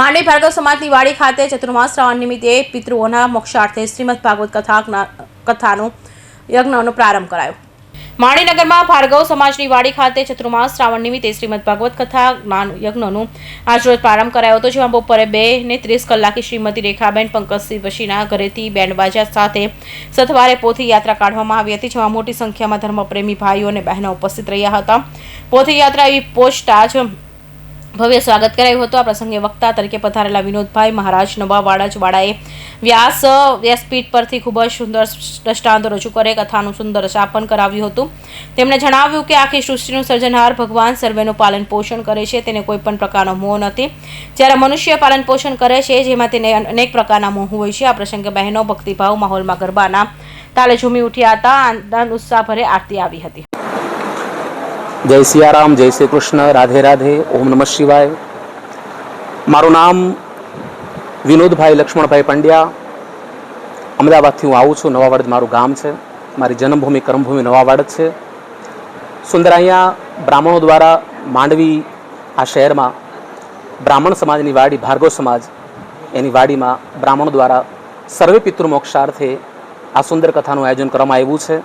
માંડવી ભાર્ગવ સમાજની વાડી ખાતે ચતુર્માસ શ્રાવણ નિમિત્તે પિતૃઓના મોક્ષાર્થે શ્રીમદ ભાગવત કથા કથાનું યજ્ઞનો પ્રારંભ કરાયો. માણીનગરમાં ભાર્ગવ સમાજની વાડી ખાતે ચતુર્માસ શ્રાવણ નિમિત્તે શ્રીમદ ભાગવત કથા જ્ઞાન યજ્ઞનો આજરોજ પ્રારંભ કરાયો હતો, જેમાં બપોરે બે ને ત્રીસ કલાકે શ્રીમતી રેખાબેન પંકજસિંહ વશીના ઘરેથી બેન્ડ બાજા સાથે સથવારે પોથી યાત્રા કાઢવામાં આવી હતી, જેમાં મોટી સંખ્યામાં ધર્મપ્રેમી ભાઈઓ અને બહેનો ઉપસ્થિત રહ્યા હતા. પોથી યાત્રા એવી પોસ્ટા જ ભવ્ય સ્વાગત કરાયું હતું. આ પ્રસંગે વક્તા તરીકે પધારેલા વિનોદભાઈ, મહારાજ નવા વાડાચવાડાએ વ્યાસ, વ્યાસપીઠ પરથી ખૂબ જ સુંદર દ્રષ્ટાંત રજૂ કરે, કથાનું સુંદર સ્થાપન કરાવ્યું હતું. તેમણે જણાવ્યું કે આખી સૃષ્ટિનું સર્જનહાર ભગવાન સર્વેનું પાલન પોષણ કરે છે. તેને કોઈ પણ પ્રકારનો મોહ નથી. જ્યારે મનુષ્ય પાલન પોષણ કરે છે, જેમાં તેને અનેક પ્રકારના મોહ હોય છે. આ પ્રસંગે બહેનો, ભક્તિભાવ, માહોલમાં ગરબાના તાલે ઝૂમી ઉઠ્યા હતા. આનંદ ઉત્સાહભરે આરતી આવી હતી. જય સિયારામ, જય શ્રી કૃષ્ણ, રાધે રાધે, ઓમ નમઃ શિવાય. મારું નામ વિનોદભાઈ લક્ષ્મણભાઈ પંડ્યા. અમદાવાદથી હું આવું છું. નવાવાડ મારું ગામ છે. મારી જન્મભૂમિ, કર્મભૂમિ નવાવાડ છે. સુંદર, અહીંયા બ્રાહ્મણો દ્વારા માંડવી આ શહેરમાં બ્રાહ્મણ સમાજની વાડી, ભાર્ગવ સમાજ, એની વાડીમાં બ્રાહ્મણો દ્વારા સર્વે પિતૃ મોક્ષાર્થે આ સુંદર કથાનું આયોજન કરવામાં આવ્યું છે.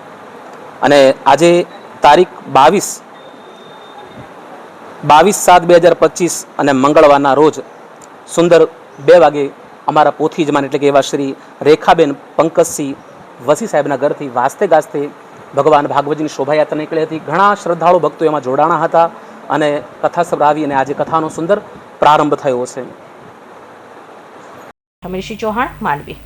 અને આજે તારીખ બાવીસ બાવીસ સાત બે હજાર પચીસ અને મંગળવારના રોજ સુંદર બે વાગે અમારા પોથી જમાન એટલે કે એવા શ્રી રેખાબેન પંકજસિંહ વસી સાહેબના ઘરથી વાસ્તે ગાસ્તે ભગવાન ભાગવતજીની શોભાયાત્રા નીકળી હતી. ઘણા શ્રદ્ધાળુ ભક્તો એમાં જોડાણા હતા અને કથા સંભળાવી અને આજે કથાનો સુંદર પ્રારંભ થયો છે. રમેશજી ચૌહાણ માંડવી